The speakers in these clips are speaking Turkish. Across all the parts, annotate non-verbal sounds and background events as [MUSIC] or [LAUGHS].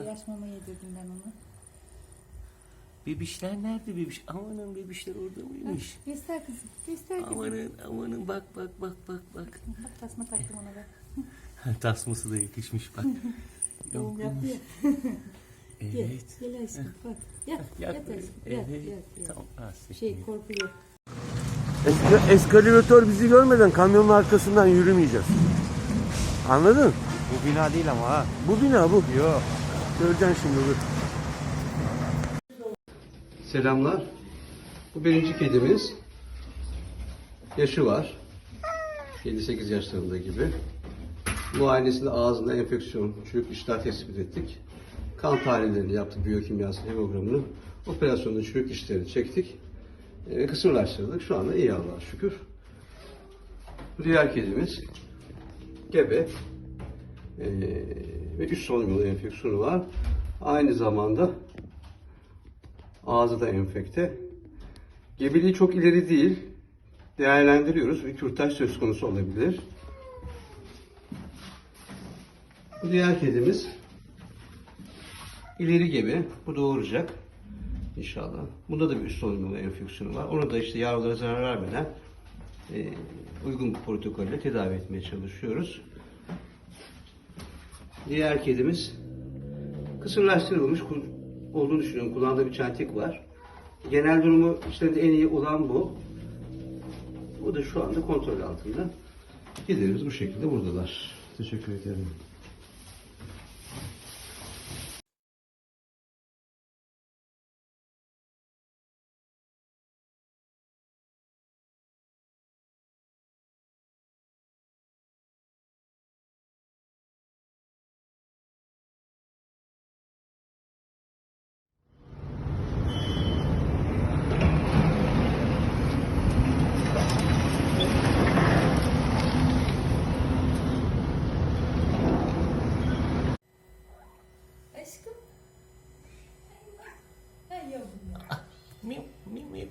Ana. Yaş mama yedirdim ben ona. Bebişler nerede bebiş? Amanın bebişler orada mıymış? Göster kızım. Göster kızım. Amanın amanın bak bak bak bak bak. Bak tasma taktım ona da. Tasması da yakışmış bak. Doğum yaptı ya. Gel. Evet. Gel aşkım bak. Yat. Yat Yat. Yat. Evet. Yat. yat. Tamam. ha, seçtim. Şey korkuyor. Eska- eskalator bizi görmeden kamyonun arkasından yürümeyeceğiz. Anladın? Bu bina değil ama ha. Bu bina bu. Yok. Göreceksin şimdi dur. Selamlar. Bu birinci kedimiz. Yaşı var. 7-8 yaşlarında gibi. Muayenesinde ağzında enfeksiyon, çürük işler tespit ettik. Kan tahlillerini yaptık, biyokimyasal hemogramını. Operasyonda çürük işleri çektik. E, kısırlaştırdık. Şu anda iyi Allah'a şükür. Bu diğer kedimiz gebe. E, ve üst solunum enfeksiyonu var. Aynı zamanda Ağzı da enfekte. Gebeliği çok ileri değil. Değerlendiriyoruz. Bir kürtaj söz konusu olabilir. Bu diğer kedimiz ileri gebe. Bu doğuracak. İnşallah. Bunda da bir üst solunum enfeksiyonu var. Onu da işte yavrulara zarar vermeden e, uygun bir protokolle tedavi etmeye çalışıyoruz. Diğer kedimiz kısırlaştırılmış olduğunu düşünüyorum. Kulağında bir çentik var. Genel durumu işlerinde en iyi olan bu. Bu da şu anda kontrol altında. Giderimiz bu şekilde buradalar. Teşekkür ederim. Aşkım. Ay yavrum ya. Miu miu miu.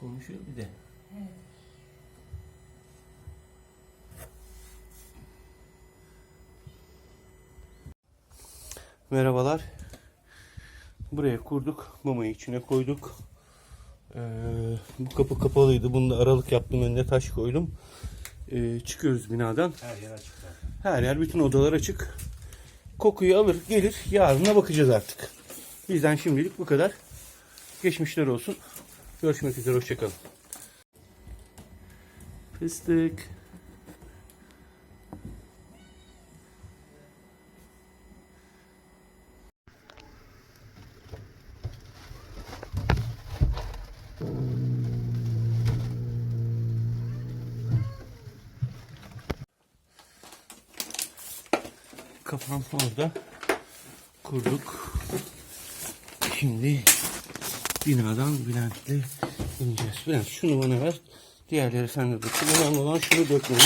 Konuşuyor bir de. Merhabalar. Buraya kurduk. Mamayı içine koyduk. Ee, bu kapı kapalıydı. Bunu da aralık yaptım. Önüne taş koydum. Ee, çıkıyoruz binadan. Her yer açık. Her yer bütün odalar açık. Kokuyu alır gelir. Yarına bakacağız artık. Bizden şimdilik bu kadar. Geçmişler olsun. Görüşmek üzere. Hoşçakalın. Fıstık. Kafam orada. Kurduk. Şimdi binadan Bülent'le ineceğiz. Bülent şunu bana ver. Diğerleri sende dursun. Önemli olan şunu dökmemek.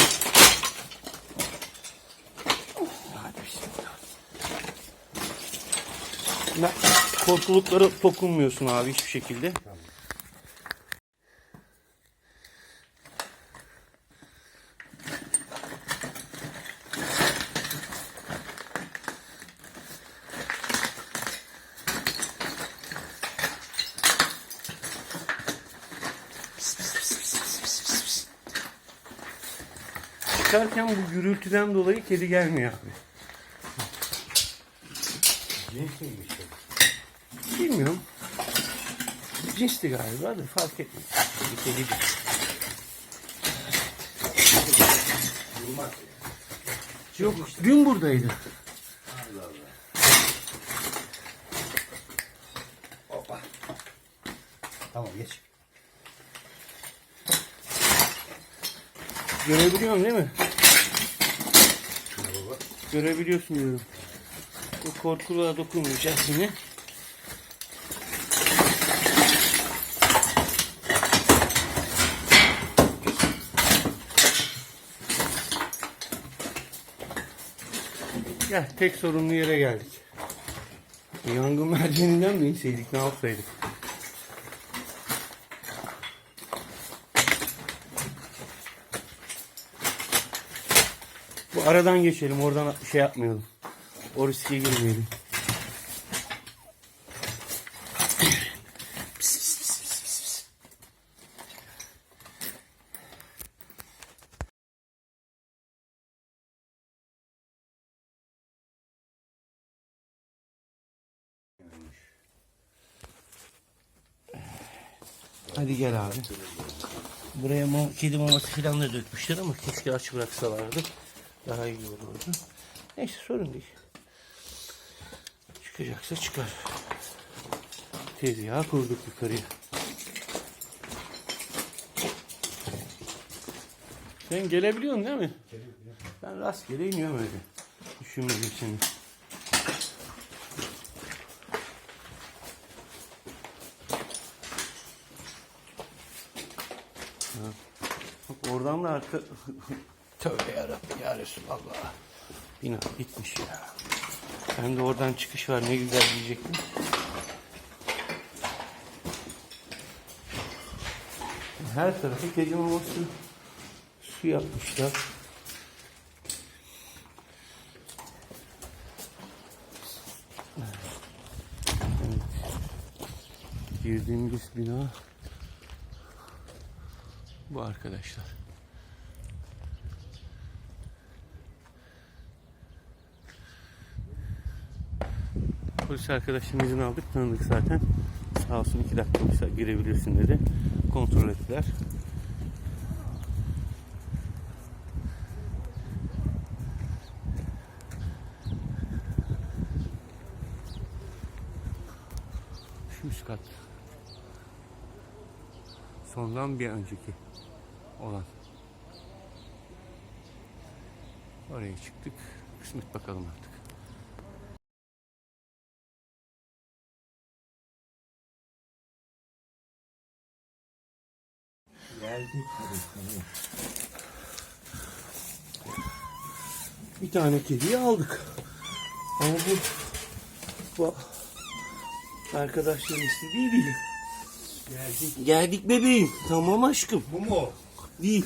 Korkuluklara dokunmuyorsun abi hiçbir şekilde. Çıkarken bu gürültüden dolayı kedi gelmiyor abi. Cins miymiş? Bilmiyorum. Cinsti galiba da fark etmiyor. Bir kedi değil. Durmaz. Yok dün buradaydı. Allah Allah. Hoppa. Tamam geç. Görebiliyorsun değil mi? Şuna baba. Görebiliyorsun diyorum. Bu korkuluğa dokunmayacağız yine. Gel tek sorunlu yere geldik. Yangın merdiveninden mi inseydik ne yapsaydık? Aradan geçelim. Oradan şey yapmayalım. O riske girmeyelim. Hadi gel abi. Buraya mama, kedi maması falan da dökmüşler ama keşke aç bıraksalardı. Daha iyi olurdu. Neyse sorun değil. Çıkacaksa çıkar. Tezgahı kurduk yukarıya. Sen gelebiliyorsun değil mi? Ben rastgele iniyorum öyle. Düşünmedim seni. Bak oradan da arka... [LAUGHS] Tövbe yarabbim ya Resulallah. Bina bitmiş ya. Ben de oradan çıkış var ne güzel diyecektim. Her tarafı kedi maması su yapmışlar. Evet. Girdiğimiz bina bu arkadaşlar. Polis arkadaşın izin aldık tanıdık zaten. Sağ olsun iki dakika girebilirsin dedi. Kontrol ettiler. Şu üst kat. Sondan bir önceki olan. Oraya çıktık. Kısmet bakalım artık. Bir tane kediyi aldık. Ama bu, bu arkadaşların istediği değil. Geldik. Geldik bebeğim. Tamam aşkım. Bu mu? Değil.